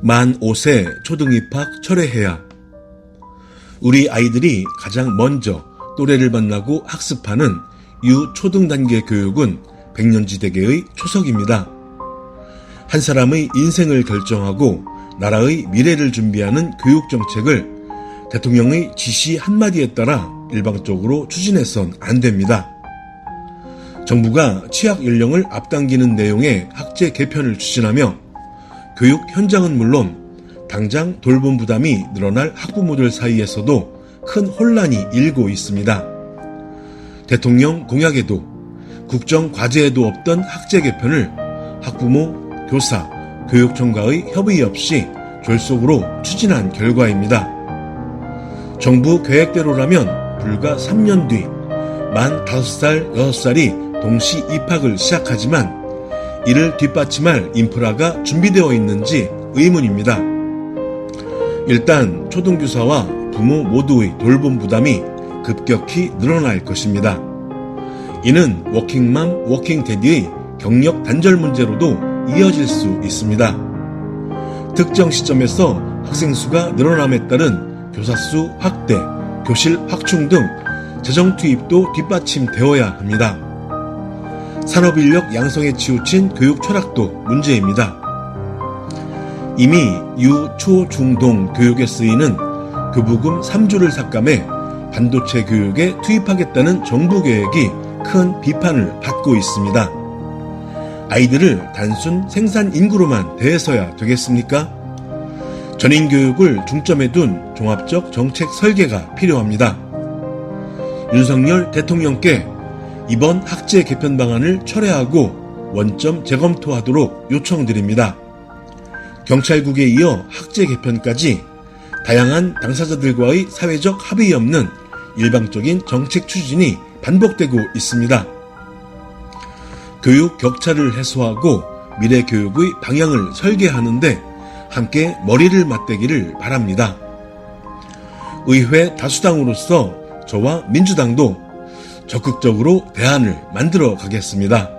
만 5세 초등 입학 철회해야. 우리 아이들이 가장 먼저 또래를 만나고 학습하는 유초등 단계 교육은 백년지대계의 초석입니다. 한 사람의 인생을 결정하고 나라의 미래를 준비하는 교육 정책을 대통령의 지시 한마디에 따라 일방적으로 추진해선 안 됩니다. 정부가 취학 연령을 앞당기는 내용의 학제 개편을 추진하며 교육 현장은 물론 당장 돌봄 부담이 늘어날 학부모들 사이에서도 큰 혼란이 일고 있습니다. 대통령 공약에도 국정 과제에도 없던 학제 개편을 학부모, 교사, 교육청과의 협의 없이 졸속으로 추진한 결과입니다. 정부 계획대로라면 불과 3년 뒤 만 5살, 6살이 동시 입학을 시작하지만 이를 뒷받침할 인프라가 준비되어 있는지 의문입니다. 일단 초등교사와 부모 모두의 돌봄 부담이 급격히 늘어날 것입니다. 이는 워킹맘, 워킹데디의 경력 단절 문제로도 이어질 수 있습니다. 특정 시점에서 학생 수가 늘어남에 따른 교사 수 확대, 교실 확충 등 재정 투입도 뒷받침되어야 합니다. 산업 인력 양성에 치우친 교육 철학도 문제입니다. 이미 유, 초, 중, 동 교육에 쓰이는 교부금 3조를 삭감해 반도체 교육에 투입하겠다는 정부 계획이 큰 비판을 받고 있습니다. 아이들을 단순 생산 인구로만 대해서야 되겠습니까? 전인 교육을 중점에 둔 종합적 정책 설계가 필요합니다. 윤석열 대통령께 이번 학제 개편 방안을 철회하고 원점 재검토하도록 요청드립니다. 경찰국에 이어 학제 개편까지 다양한 당사자들과의 사회적 합의 없는 일방적인 정책 추진이 반복되고 있습니다. 교육 격차를 해소하고 미래 교육의 방향을 설계하는데 함께 머리를 맞대기를 바랍니다. 의회 다수당으로서 저와 민주당도 적극적으로 대안을 만들어 가겠습니다.